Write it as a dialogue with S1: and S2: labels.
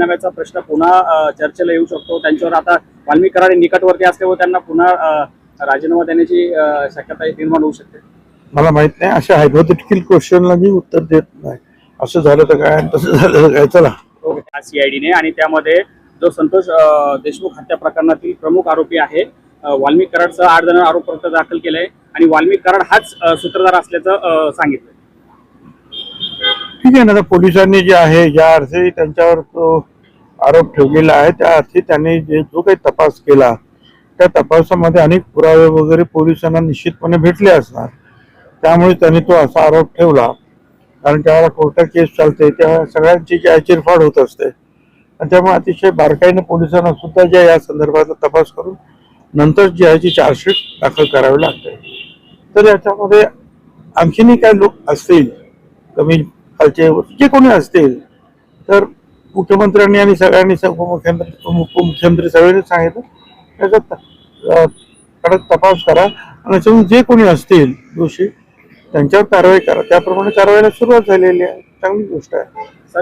S1: राजीनाम्याचा प्रश्न पुन्हा चर्चेला येऊ शकतो. त्यांच्यावर आता वाल्मिक कराड निकटवर्ती असल्यामुळे त्यांना पुन्हा राजीनामा देण्याची शक्यता निर्माण होऊ शकते.
S2: मला माहीत नाही अशा हायपोथेटिकल क्वेश्चनला मी उत्तर देत नाही. असं झालं तर काय तसं झालं तर काय? चला.
S1: ओके सीआयडीने आणि त्यामध्ये जो संतोष देशमुख हत्या प्रकरणातील प्रमुख आरोपी आहे वाल्मिक कराडसह आठ जण आरोपपत्र दाखल केलंय आणि वाल्मिक कराड हाच सूत्रधार असल्याचं सांगितलं
S2: ठीक आहे ना आता पोलिसांनी जे आहे ज्या अर्थी त्यांच्यावर तो आरोप ठेवलेला आहे त्या अर्थी त्यांनी जे जो काही तपास केला त्या तपासामध्ये अनेक पुरावे वगैरे पोलिसांना निश्चितपणे भेटले असणार. त्यामुळे त्यांनी तो असा आरोप ठेवला. कारण त्यावेळेला कोर्टात केस चालते तेव्हा सगळ्यांची जी आहे चिरफाड होत असते. आणि त्यामुळे अतिशय बारकाईने पोलिसांना सुद्धा ज्या या संदर्भाचा तपास करून नंतर जी आहे ती चार्जशीट दाखल करावी लागते. तर याच्यामध्ये आणखीनही काही लोक असतील कमी खालचे जे कोणी असतील तर मुख्यमंत्र्यांनी आणि सगळ्यांनी उपमुख्यमंत्री उपमुख्यमंत्री सगळ्यांनी सांगितलं. त्याचा कडक तपास करा आणि याच्यातून जे कोणी असतील दोषी त्यांच्यावर कारवाई करा. त्याप्रमाणे कारवाईला सुरुवात झालेली आहे. चांगली गोष्ट आहे.